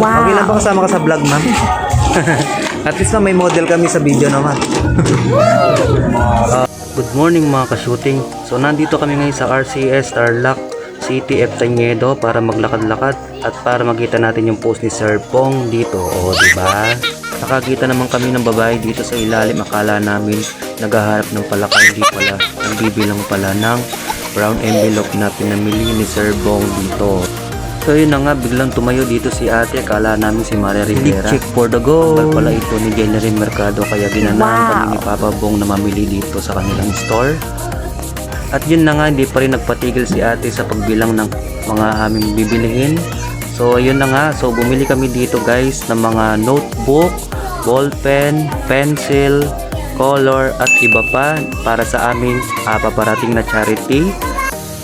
Wow. Okay lang ba kasama ka sa vlog, ma'am? At least na may model kami sa video naman. Uh, good morning mga ka-shooting. So nandito kami ngayon sa RCS Tarlac City F. Tañedo para maglakad-lakad at para makita natin yung post ni Sir Pong dito. O, di ba? Nakakita naman kami ng babae dito sa ilalim. Akala namin naghahanap ng palaka. Hindi pala. Nagbibilang pala ng brown envelope na pinamili ni Sir Bong dito. So yun na nga, biglang tumayo dito si ate. Akala namin si Maria Rivera. Check for the goal. Ang pala ito ni Jenny Mercado. Kaya ginanahan Wow. kami ni Papa Bong na mamili dito sa kanilang store. At yun na nga, hindi pa rin nagpatigil si ate sa pagbilang ng mga aming bibilihin. So yun na nga, so bumili kami dito guys ng mga notebook, ballpen, pencil, color at iba pa para sa aming ah, paparating na charity.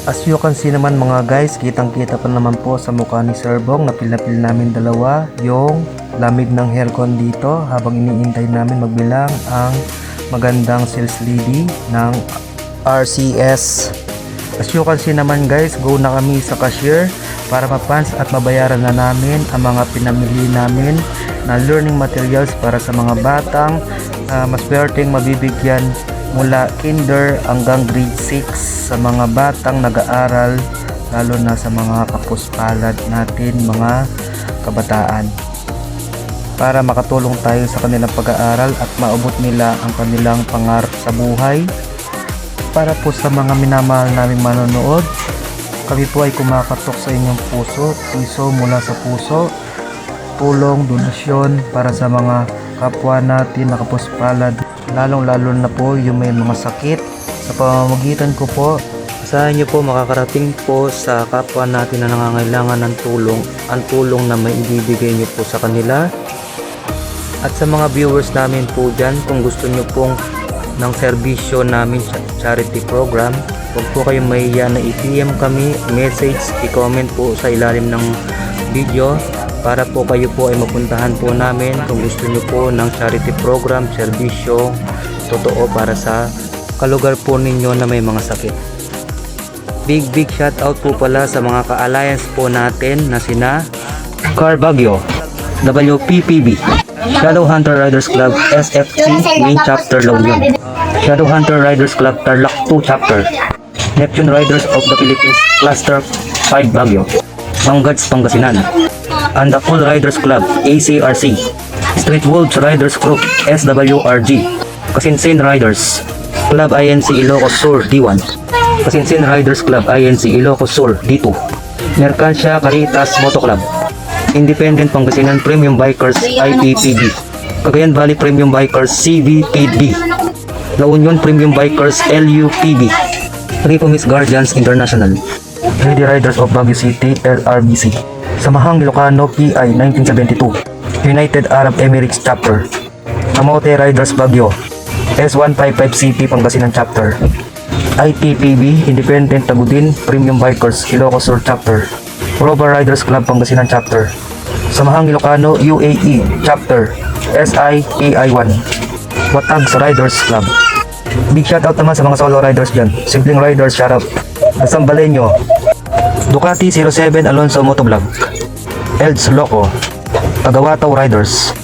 As you can see naman mga guys, kitang kita pa naman po sa mukha ni Sir Bong na pil namin dalawa yung lamig ng haircon dito habang iniintay namin magbilang ang magandang sales lady ng RCS. As you can see naman guys, go na kami sa cashier para mapans at mabayaran na namin ang mga pinamili namin na learning materials para sa mga batang uh, maswerteng mabibigyan mula kinder hanggang grade 6 sa mga batang nag-aaral lalo na sa mga kapuspalad natin mga kabataan. Para makatulong tayo sa kanilang pag-aaral at maabot nila ang kanilang pangarap sa buhay para po sa mga minamahal naming manonood kami po ay kumakatok sa inyong puso piso mula sa puso. Tulong, donasyon para sa mga kapwa natin na kapuspalad lalong lalo na po yung may mga sakit. Sa pamamagitan ko po Asahan niyo po makakarating po sa kapwa natin na nangangailangan ng tulong ang tulong na may ibibigay niyo po sa kanila. At sa mga viewers namin po dyan, kung gusto nyo pong ng serbisyo namin sa charity program, huwag po kayong mahiya na i-PM kami, message, i-comment po sa ilalim ng video para po kayo po ay mapuntahan po namin kung gusto nyo po ng charity program, serbisyo, totoo para sa kalugar po ninyo na may mga sakit. Big big shout out po pala sa mga ka-alliance po natin na sina Car Bagyo, WPPB, Shadow Hunter Riders Club SFC Main Chapter Union, Shadow Hunter Riders Club Tarlac 2 Chapter, Neptune Riders of the Philippines Cluster 5 Bagyo, Mangads Pangasinan, and the Full Riders Club ACRC, Street Wolves Riders Group SWRG, Kasinsin Riders, Club INC Ilocos Sur D1, Kasinsin Riders Club INC Ilocos Sur D2, Mercancia Caritas Moto Club, Independent Pangasinan Premium Bikers IPPB, Cagayan Valley Premium Bikers CVPB, La Union Premium Bikers LUPB, Ripomis Guardians International, Lady Riders of Baguio City LRBC, Samahang Ilocano PI 1972, United Arab Emirates Chapter, Kamote Riders Baguio, S155CP Pangasinan Chapter, ITPB Independent Tagudin Premium Bikers Ilocos Chapter, Rover Riders Club Pangasinan Chapter, Samahang Ilocano UAE Chapter, SIPI1, Watags Riders Club. Big shout out naman sa mga solo riders dyan. Simpleng riders, shout out. Ducati 07 Alonso Motovlog, Elds Loco, Pagawataw Riders,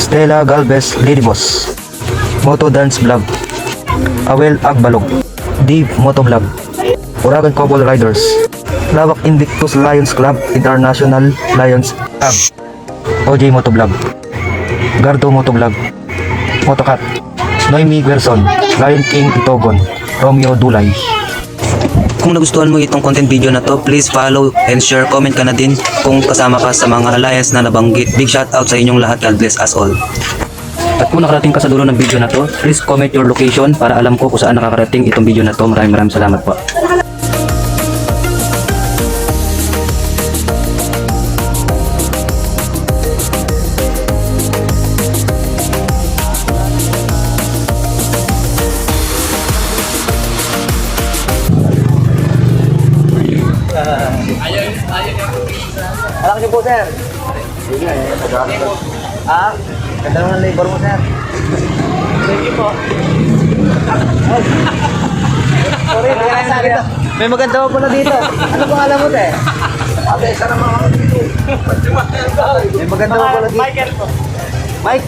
Stella Galvez Lady Boss, Moto Dance Vlog, Awel Agbalog, Dave Motovlog, Uragan Couple Riders, Lawak Invictus Lions Club International Lions Club, OJ Motovlog, Gardo Motovlog, Motocat, Noemi Gerson, Lion King Itogon, Romeo Dulay. Kung nagustuhan mo itong content video na to, please follow and share, comment ka na din kung kasama ka sa mga alliance na nabanggit. Big shout out sa inyong lahat. God bless us all. At kung nakarating ka sa dulo ng video na to, please comment your location para alam ko kung saan nakakarating itong video na to. Maraming maraming salamat po. Alam po, sir. Ah, ganda naman ang labor mo, sir. Thank you po. Sorry, may nasa dito. May maganda pa pala dito. Ano pangalan mo, te? Ate, sana mga dito. May maganda pa pala dito. Michael po. Mike.